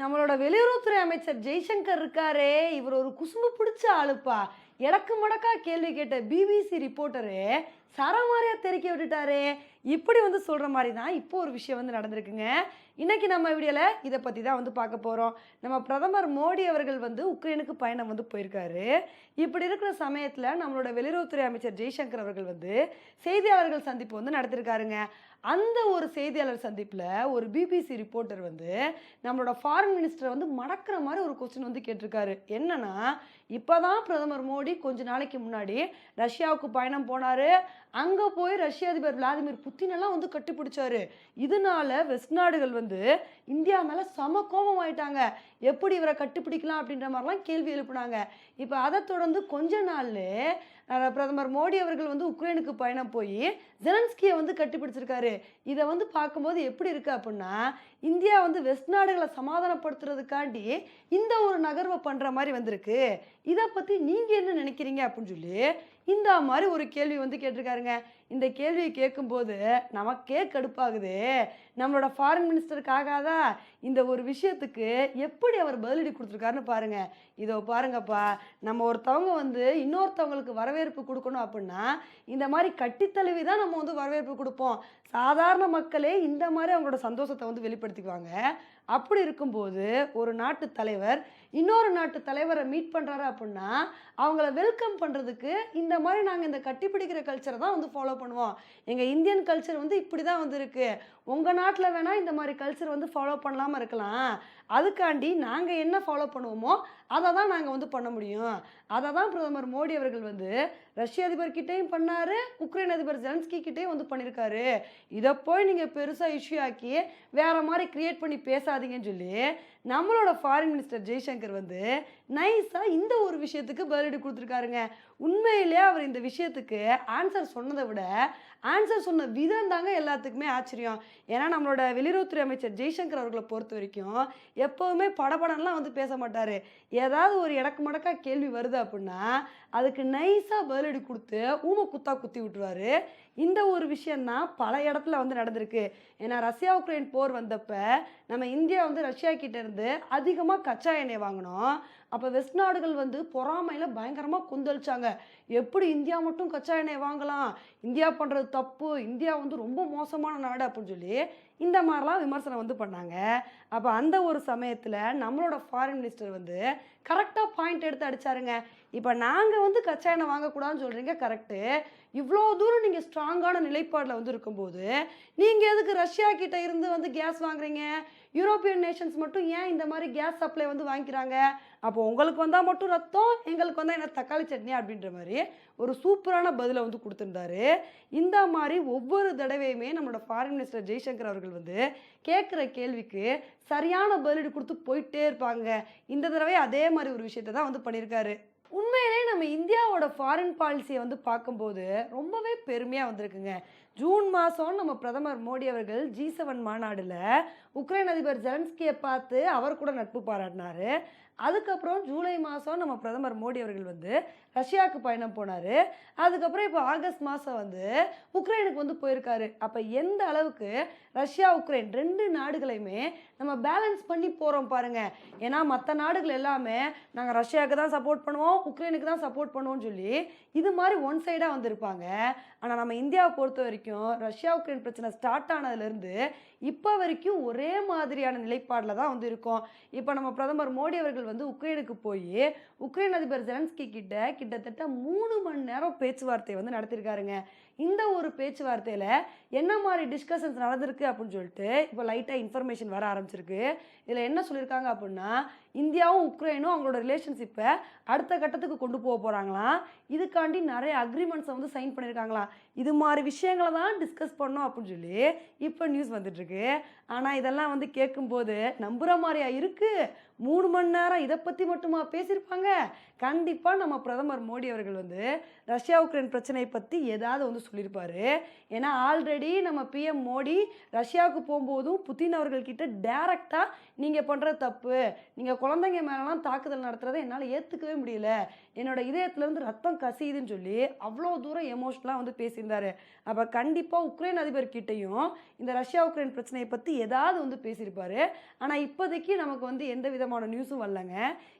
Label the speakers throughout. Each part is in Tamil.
Speaker 1: நம்மளோட வெளியுறவுத்துறை அமைச்சர் ஜெய்சங்கர் இருக்காரே இவர் ஒரு குசும்பு பிடிச்ச ஆளுப்பா. எடக்கு மடக்கா கேள்வி கேட்ட பிபிசி ரிப்போர்ட்டரு சரமாரியா தெரிக்க விட்டுட்டாரே. இப்படி வந்து சொல்ற மாதிரி தான் இப்போ ஒரு விஷயம் வந்து நடந்திருக்குங்க. இன்னைக்கு நம்ம வீடியோவில் இதை பற்றி தான் வந்து பார்க்க போகிறோம் நம்ம பிரதமர் மோடி அவர்கள் வந்து உக்ரைனுக்கு பயணம் வந்து போயிருக்காரு. இப்படி இருக்கிற சமயத்தில் நம்மளோட வெளியுறவுத்துறை அமைச்சர் ஜெய்சங்கர் அவர்கள் வந்து செய்தியாளர்கள் சந்திப்பு வந்து நடத்திருக்காருங்க. அந்த ஒரு செய்தியாளர் சந்திப்பில் ஒரு பிபிசி ரிப்போர்ட்டர் வந்து நம்மளோட ஃபாரின் மினிஸ்டரை வந்து மடக்கிற மாதிரி ஒரு கொஸ்டின் வந்து கேட்டிருக்காரு. என்னன்னா இப்போதான் பிரதமர் மோடி கொஞ்ச நாளைக்கு முன்னாடி ரஷ்யாவுக்கு பயணம் போனார். அங்கே போய் ரஷ்ய அதிபர் விளாடிமிர் புத்தினெல்லாம் வந்து கட்டிப்பிடிச்சாரு. இதனால வெஸ்ட் நாடுகள் வந்து இந்தியா மேலே சம கோபம் ஆயிட்டாங்க. எப்படி இவரை கட்டுப்பிடிக்கலாம் அப்படின்ற மாதிரிலாம் கேள்வி எழுப்புனாங்க. இப்போ அதை தொடர்ந்து கொஞ்ச நாள் பிரதமர் மோடி அவர்கள் வந்து உக்ரைனுக்கு பயணம் போய் ஜெலன்ஸ்கியை வந்து கட்டிப்பிடிச்சிருக்காரு. இதை வந்து பார்க்கும்போது எப்படி இருக்குது அப்படின்னா இந்தியா வந்து வெஸ்ட் நாடுகளை சமாதானப்படுத்துறதுக்காண்டி இந்த ஒரு நகர்வை பண்ணுற மாதிரி வந்திருக்கு. இதை பற்றி நீங்கள் என்ன நினைக்கிறீங்க அப்படின்னு சொல்லி இந்த மாதிரி ஒரு கேள்வி வந்து கேட்டிருக்காருங்க. இந்த கேள்வியை கேட்கும்போது நமக்கே கடுப்பாகுது. நம்மளோட ஃபாரின் மினிஸ்டருக்காகாதா இந்த ஒரு விஷயத்துக்கு எப்படி அவர் பதிலடி கொடுத்துருக்காருன்னு பாருங்கள் இதோ பாருங்கப்பா நம்ம ஒருத்தவங்க வந்து இன்னொருத்தவங்களுக்கு வரவேற்பு கொடுக்கணும் அப்படின்னா இந்த மாதிரி கட்டித்தழுவி தான் நம்ம வந்து வரவேற்பு கொடுப்போம். சாதாரண மக்களே இந்த மாதிரி அவங்களோட சந்தோஷத்தை வந்து வெளிப்படுத்திக்குவாங்க. அப்படி இருக்கும்போது ஒரு நாட்டு தலைவர் இன்னொரு நாட்டு தலைவரை மீட் பண்ணுறாரு அப்படின்னா அவங்கள வெல்கம் பண்ணுறதுக்கு இந்த மாதிரி நாங்கள் இந்த கட்டிப்பிடிக்கிற கல்ச்சரை தான் வந்து ஃபாலோ பண்ணுவோம். எங்கள் இந்தியன் கல்ச்சர் வந்து இப்படி தான் வந்து உங்கள் நாட்டில் வேணால் இந்த மாதிரி கல்ச்சர் வந்து ஃபாலோ பண்ணலாமல் இருக்கலாம். அதுக்காண்டி நாங்கள் என்ன ஃபாலோ பண்ணுவோமோ அதை தான் நாங்கள் வந்து பண்ண முடியும். அதை தான் பிரதமர் மோடி அவர்கள் வந்து ரஷ்ய அதிபர்கிட்டையும் பண்ணார் உக்ரைன் அதிபர் ஜெலன்ஸ்கி கிட்டேயும் வந்து பண்ணியிருக்காரு இதை போய் நீங்கள் பெருசாக இஷ்யூ ஆக்கி வேற மாதிரி கிரியேட் பண்ணி பேசாதீங்கன்னு சொல்லி நம்மளோட ஃபாரின் மினிஸ்டர் ஜெய்சங்கர் வந்து நைஸாக இந்த ஒரு விஷயத்துக்கு பதிலடி கொடுத்துருக்காருங்க. உண்மையிலே அவர் இந்த விஷயத்துக்கு ஆன்சர் சொன்னதை விட ஆன்சர் சொன்ன விதம் தாங்க எல்லாத்துக்குமே ஆச்சரியம். ஏன்னா நம்மளோட வெளியுறவுத்துறை அமைச்சர் ஜெய்சங்கர் அவர்களை பொறுத்த வரைக்கும் எப்போவுமே படபடன்லாம் வந்து பேச மாட்டார். ஏதாவது ஒரு இடக்கு மடக்கா கேள்வி வருது அப்படின்னா அதுக்கு நைஸாக பதிலடி கொடுத்து ஊமை குத்தா குத்தி விட்டுருவாரு. இந்த ஒரு விஷயந்தான் பல இடத்துல வந்து நடந்திருக்கு. ஏன்னா ரஷ்யா உக்ரைன் போர் வந்தப்ப நம்ம இந்தியா வந்து ரஷ்யா கிட்ட இருந்து அதிகமாக கச்சா எண்ணெய் வாங்கினோம். அப்போ வெஸ்ட் நாடுகள் வந்து பொறாமையில் பயங்கரமாக குந்தளிச்சாங்க. எப்படி இந்தியா மட்டும் கச்சா எண்ணெய் வாங்கலாம்? இந்தியா பண்ணுறது தப்பு. இந்தியா வந்து ரொம்ப மோசமான நாடு அப்படின்னு சொல்லி இந்த மாதிரிலாம் விமர்சனம் வந்து பண்ணாங்க. அப்போ அந்த ஒரு சமயத்தில் நம்மளோட ஃபாரின் மினிஸ்டர் வந்து கரெக்டாக பாயிண்ட் எடுத்து அடிச்சாருங்க. இப்போ நாங்கள் வந்து கச்சா எண்ணெய் வாங்கக்கூடாதுன்னு சொல்கிறீங்க கரெக்டு இவ்வளோ தூரம் நீங்கள் ஸ்ட்ராங்கான நிலைப்பாடில் வந்து இருக்கும்போது நீங்கள் எதுக்கு ரஷ்யா கிட்ட இருந்து வந்து கேஸ் வாங்குறீங்க? யூரோப்பியன் நேஷன்ஸ் மட்டும் ஏன் இந்த மாதிரி கேஸ் சப்ளை வந்து வாங்கிக்கிறாங்க? அப்போ உங்களுக்கு வந்தால் மட்டும் ரத்தம் எங்களுக்கு வந்தால் என்ன தக்காளி சட்னி அப்படின்ற மாதிரி ஒரு சூப்பரான பதிலை வந்து கொடுத்துருந்தாரு. இந்த மாதிரி ஒவ்வொரு தடவையுமே நம்மளோட ஃபாரின் மினிஸ்டர் ஜெய்சங்கர் அவர்கள் வந்து கேட்குற கேள்விக்கு சரியான பதிலடி கொடுத்து போயிட்டே இருப்பாங்க. இந்த தடவை அதே மாதிரி ஒரு விஷயத்தை தான் வந்து பண்ணியிருக்காரு. உண்மையிலே நம்ம இந்தியாவோட ஃபாரின் பாலிசியை வந்து பார்க்கும்போது ரொம்பவே பெருமையாக வந்திருக்குங்க. ஜூன் மாதம் நம்ம பிரதமர் மோடி அவர்கள் ஜி செவன் மாநாடில் உக்ரைன் அதிபர் ஜெலன்ஸ்கியை பார்த்து அவர் கூட நட்பு பாராட்டினாரு. அதுக்கப்புறம் ஜூலை மாதம் நம்ம பிரதமர் மோடி அவர்கள் வந்து ரஷ்யாவுக்கு பயணம் போனார். அதுக்கப்புறம் இப்போ ஆகஸ்ட் மாதம் வந்து உக்ரைனுக்கு வந்து போயிருக்காரு. அப்போ எந்த அளவுக்கு ரஷ்யா உக்ரைன் ரெண்டு நாடுகளையுமே நம்ம பேலன்ஸ் பண்ணி போகிறோம் பாருங்கள் ஏன்னா மற்ற நாடுகள் எல்லாமே நாங்கள் ரஷ்யாவுக்கு தான் சப்போர்ட் பண்ணுவோம் உக்ரைனுக்கு தான் சப்போர்ட் பண்ணுவோம்னு சொல்லி இது மாதிரி ஒன் சைடாக வந்திருப்பாங்க. ஆனால் நம்ம இந்தியாவை பொறுத்த வரைக்கும் ரஷ்யா உக்ரைன் பிரச்சனை ஸ்டார்ட் ஆனதுலேருந்து இப்போ வரைக்கும் ஒரே மாதிரியான நிலைப்பாடில் தான் வந்து இருக்கோம். இப்போ நம்ம பிரதமர் மோடி அவர்கள் வந்து உக்ரைனுக்கு போய் உக்ரைன் அதிபர் ஜெலன்ஸ்கி கிட்ட கிட்டத்தட்ட மூணு மணி நேரம் பேச்சுவார்த்தை வந்து நடத்திருக்காருங்க. இந்த ஒரு பேச்சுவார்த்தையில் என்ன மாதிரி டிஸ்கஷன்ஸ் நடந்திருக்கு அப்படின்னு சொல்லிட்டு இப்போ லைட்டாக இன்ஃபர்மேஷன் வர ஆரம்பிச்சிருக்கு. இதில் என்ன சொல்லியிருக்காங்க அப்படின்னா இந்தியாவும் உக்ரைனும் அவங்களோட ரிலேஷன்ஷிப்பை அடுத்த கட்டத்துக்கு கொண்டு போக போகிறாங்களாம் இதுக்காண்டி நிறைய அக்ரிமெண்ட்ஸை வந்து சைன் பண்ணியிருக்காங்களாம் இது மாதிரி விஷயங்களை தான் டிஸ்கஸ் பண்ணோம் அப்படின்னு சொல்லி இப்போ நியூஸ் வந்துட்டுருக்கு ஆனால் இதெல்லாம் வந்து கேட்கும்போது நம்புகிற மாதிரியா இருக்குது மூணு மணி நேரம் இதை பற்றி மட்டுமா பேசியிருப்பாங்க? கண்டிப்பாக நம்ம பிரதமர் மோடி அவர்கள் வந்து ரஷ்யா உக்ரைன் பிரச்சனையை பற்றி ஏதாவது வந்து சொல்லியிருப்பாரு. ஏன்னா ஆல்ரெடி நம்ம பிஎம் மோடி ரஷ்யாவுக்கு போகும்போதும் புதின் அவர்கள்கிட்ட டேரெக்டாக நீங்கள் பண்ணுற தப்பு. நீங்கள் குழந்தைங்க மேலலாம் தாக்குதல் நடத்துகிறத என்னால் ஏற்றுக்கவே முடியல. என்னோட இதயத்துலேருந்து ரத்தம் கசியுதுன்னு சொல்லி அவ்வளோ தூரம் எமோஷ்னலாக வந்து பேசியிருந்தார். அப்போ கண்டிப்பாக உக்ரைன் அதிபர்கிட்டையும் இந்த ரஷ்யா உக்ரைன் பிரச்சனையை பற்றி ஏதாவது வந்து பேசியிருப்பார். ஆனால் இப்போதைக்கு நமக்கு வந்து எந்த விதமான நியூஸும் வரலங்க.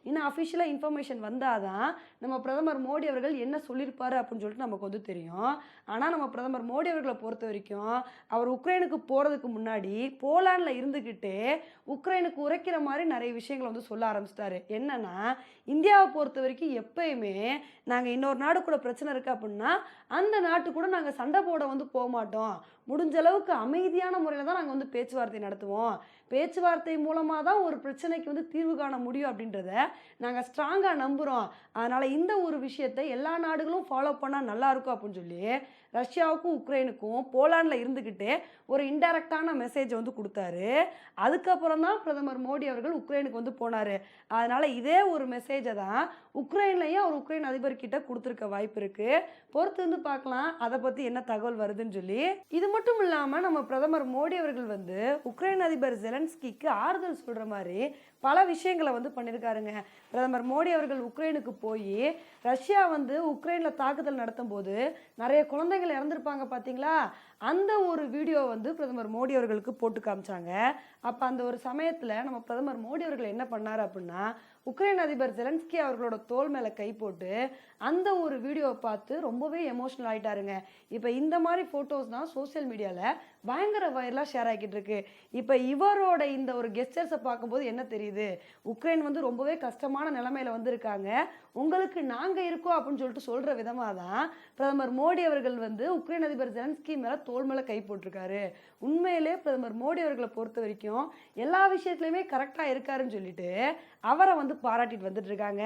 Speaker 1: இன்னும் அஃபிஷியலாக இன்ஃபர்மேஷன் வந்தால் தான் நம்ம பிரதமர் மோடி அவர்கள் என்ன சொல்லியிருப்பார் அப்படின்னு சொல்லிட்டு நமக்கு வந்து தெரியும். ஆனால் நம்ம பிரதமர் மோடி அவர்களை பொறுத்த வரைக்கும் அவர் உக்ரைனுக்கு போகிறதுக்கு முன்னாடி போலாண்டில் இருந்துக்கிட்டு உக்ரைனுக்கு உரைக்கிற மாதிரி நிறைய விஷயங்களை வந்து சொல்ல ஆரம்பிச்சிட்டாரு. என்னன்னா இந்தியாவை பொறுத்த வரைக்கும் எப்பயுமே நாங்கள் இன்னொரு நாடு கூட பிரச்சனை இருக்குது அப்படின்னா அந்த நாட்டு கூட நாங்கள் சண்டை போட வந்து போக மாட்டோம். முடிஞ்ச அளவுக்கு அமைதியான முறையில் தான் நாங்கள் வந்து பேச்சுவார்த்தை நடத்துவோம். பேச்சுவார்த்தை மூலமாக தான் ஒரு பிரச்சனைக்கு வந்து தீர்வு காண முடியும் அப்படின்றத நாங்கள் ஸ்ட்ராங்காக நம்புகிறோம் அதனால் இந்த ஒரு விஷயத்தை எல்லா நாடுகளும் ஃபாலோ பண்ணால் நல்லா இருக்கும் அப்படின்னு சொல்லி ரஷ்யாவுக்கும் உக்ரைனுக்கும் போலாண்டில் இருந்துக்கிட்டு ஒரு இன்டைரக்டான மெசேஜ் வந்து கொடுத்தாரு. அதுக்கப்புறம் தான் பிரதமர் பிரதமர் மோடி அவர்கள் உக்ரைனுக்கு வந்து போனார். அதனால் இதே ஒரு மெசேஜை தான் உக்ரைன்லையும் அவர் உக்ரைன் அதிபர்கிட்ட கொடுத்துருக்க வாய்ப்பு இருக்குது பொறுத்து வந்து பார்க்கலாம் அதை பற்றி என்ன தகவல் வருதுன்னு சொல்லி. இது மட்டும் இல்லாமல் நம்ம பிரதமர் மோடி அவர்கள் வந்து உக்ரைன் அதிபர் ஜெலன்ஸ்கிக்கு ஆறுதல் சொல்கிற மாதிரி பல விஷயங்களை வந்து பண்ணியிருக்காருங்க பிரதமர் மோடி அவர்கள் உக்ரைனுக்கு போய் ரஷ்யா வந்து உக்ரைனில் தாக்குதல் நடத்தும் போது நிறைய குழந்தைகள் இறந்துருப்பாங்க பார்த்தீங்களா அந்த ஒரு வீடியோ வந்து பிரதமர் மோடி அவர்களுக்கு போட்டு காமிச்சாங்க. அப்போ அந்த ஒரு சமயத்தில் நம்ம பிரதமர் மோடி அவர்கள் என்ன பண்ணார் அப்படின்னா உக்ரைன் அதிபர் ஜெலன்ஸ்கி அவர்களோட தோல் மேலே கை போட்டு அந்த ஒரு வீடியோவை பார்த்து ரொம்பவே எமோஷனல் ஆகிட்டாருங்க இப்போ இந்த மாதிரி ஃபோட்டோஸ் தான் சோஷியல் மீடியாவில் பயங்கர வைரலாக ஷேர் ஆகிக்கிட்டு இருக்கு. இப்போ இவரோட இந்த ஒரு கெஸ்டர்ஸை பார்க்கும்போது என்ன தெரியுது? உக்ரைன் வந்து ரொம்பவே கஷ்டமான நிலைமையில வந்திருக்காங்க. உங்களுக்கு நாங்கள் இருக்கோம் அப்படின்னு சொல்லிட்டு சொல்கிற விதமாக தான் பிரதமர் மோடி அவர்கள் வந்து உக்ரைன் அதிபர் ஜெலன்ஸ்கி மேலே தோல் மேலே கை போட்டிருக்காரு. உண்மையிலே பிரதமர் மோடி அவர்களை பொறுத்த வரைக்கும் எல்லா விஷயத்துலையுமே கரெக்டாக இருக்காருன்னு சொல்லிட்டு அவரை வந்து பாராட்டிட்டு வந்துட்டு இருக்காங்க.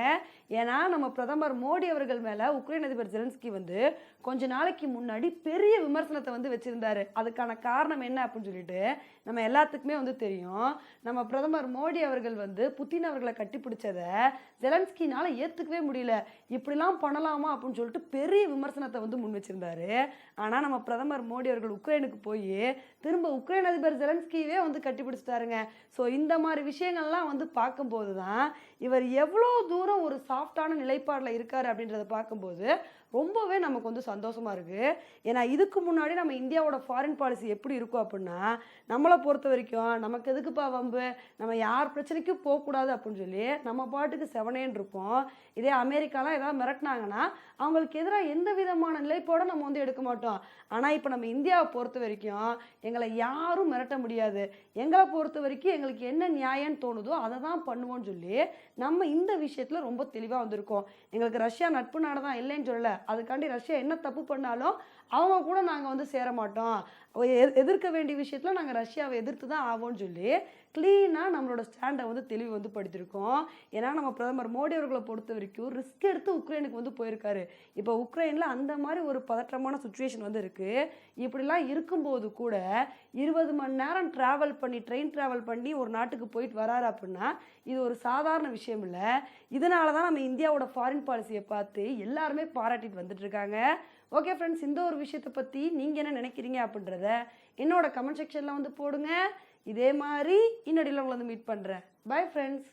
Speaker 1: ஏன்னா நம்ம பிரதமர் மோடி அவர்கள் மேலே உக்ரைன் அதிபர் ஜெலன்ஸ்கி வந்து கொஞ்ச நாளைக்கு முன்னாடி பெரிய விமர்சனத்தை வந்து வச்சுருந்தாரு. அதுக்கான காரணம் என்ன அப்படின்னு சொல்லிட்டு நம்ம எல்லாத்துக்குமே வந்து தெரியும். நம்ம பிரதமர் மோடி அவர்கள் வந்து புத்தின் அவர்களை கட்டிப்பிடிச்சதை ஜெலன்ஸ்கினால் ஏற்றுக்கவே முடியல. இப்படிலாம் பண்ணலாமா அப்படின்னு சொல்லிட்டு பெரிய விமர்சனத்தை வந்து முன் வச்சிருந்தாரு. ஆனால் நம்ம பிரதமர் மோடி அவர்கள் உக்ரைனுக்கு போய் திரும்ப உக்ரைன் அதிபர் ஜெலன்ஸ்கியவே வந்து கட்டிப்பிடிச்சிட்டாருங்க ஸோ இந்த மாதிரி விஷயங்கள்லாம் வந்து பார்க்கும்போது தான் இவர் எவ்வளோ தூரம் ஒரு சாஃப்டான நிலைப்பாடில் இருக்கார் அப்படின்றத பார்க்கும்போது ரொம்பவே நமக்கு வந்து சந்தோஷமாக இருக்குது ஏன்னா இதுக்கு முன்னாடி நம்ம இந்தியாவோட ஃபாரின் பாலிசி எப்படி இருக்கும் அப்படின்னா நம்மளை பொறுத்த வரைக்கும் நமக்கு எதுக்குப்பா வம்பு? நம்ம யார் பிரச்சனைக்கும் போகக்கூடாது அப்படின்னு சொல்லி நம்ம பாட்டுக்கு செவனேன்னு இருப்போம். இதே அமெரிக்காலாம் ஏதாவது மிரட்டினாங்கன்னா அவங்களுக்கு எதிராக எந்த விதமான நிலைப்போட நம்ம வந்து எடுக்க மாட்டோம். ஆனால் இப்போ நம்ம இந்தியாவை பொறுத்த வரைக்கும் எங்களை யாரும் மிரட்ட முடியாது. எங்களை பொறுத்த வரைக்கும் எங்களுக்கு என்ன நியாயம்னு தோணுதோ அதை தான் பண்ணுவோம்னு சொல்லி நம்ம இந்த விஷயத்தில் ரொம்ப தெளிவாக வந்திருக்கோம். எங்களுக்கு ரஷ்யா நட்பு நாடு தான் இல்லைன்னு சொல்லலை. அதுக்காண்டி ரஷ்யா என்ன தப்பு பண்ணாலும் அவங்க கூட நாங்கள் வந்து சேர மாட்டோம் எதிர்க்க வேண்டிய விஷயத்தில் நாங்கள் ரஷ்யாவை எதிர்த்து தான் ஆவோம்னு சொல்லி க்ளீனாக நம்மளோட ஸ்டாண்டை வந்து தெளிவு வந்து படுத்திருக்கோம். ஏன்னா நம்ம பிரதமர் மோடி அவர்களை பொறுத்த வரைக்கும் ரிஸ்க் எடுத்து உக்ரைனுக்கு வந்து போயிருக்காரு. இப்போ உக்ரைனில் அந்த மாதிரி ஒரு பதற்றமான சுச்சுவேஷன் வந்து இருக்குது இப்படிலாம் இருக்கும்போது கூட இருபது மணி நேரம் ட்ராவல் பண்ணி ட்ரெயின் ட்ராவல் பண்ணி ஒரு நாட்டுக்கு போயிட்டு வராரு அப்படின்னா இது ஒரு சாதாரண விஷயம் இல்லை. இதனால தான் நம்ம இந்தியாவோட ஃபாரின் பாலிசியை பார்த்து எல்லாருமே பாராட்டிட்டு வந்துட்டு இருக்காங்க. ஓகே ஃப்ரெண்ட்ஸ் இந்த ஒரு விஷயத்தை பற்றி நீங்கள் என்ன நினைக்கிறீங்க அப்படின்றத என்னோட கமெண்ட் செக்ஷனில் வந்து போடுங்க. இதே மாதிரி இன்னடியில் உங்களை வந்து மீட் பண்ணுறேன் பை ஃப்ரெண்ட்ஸ்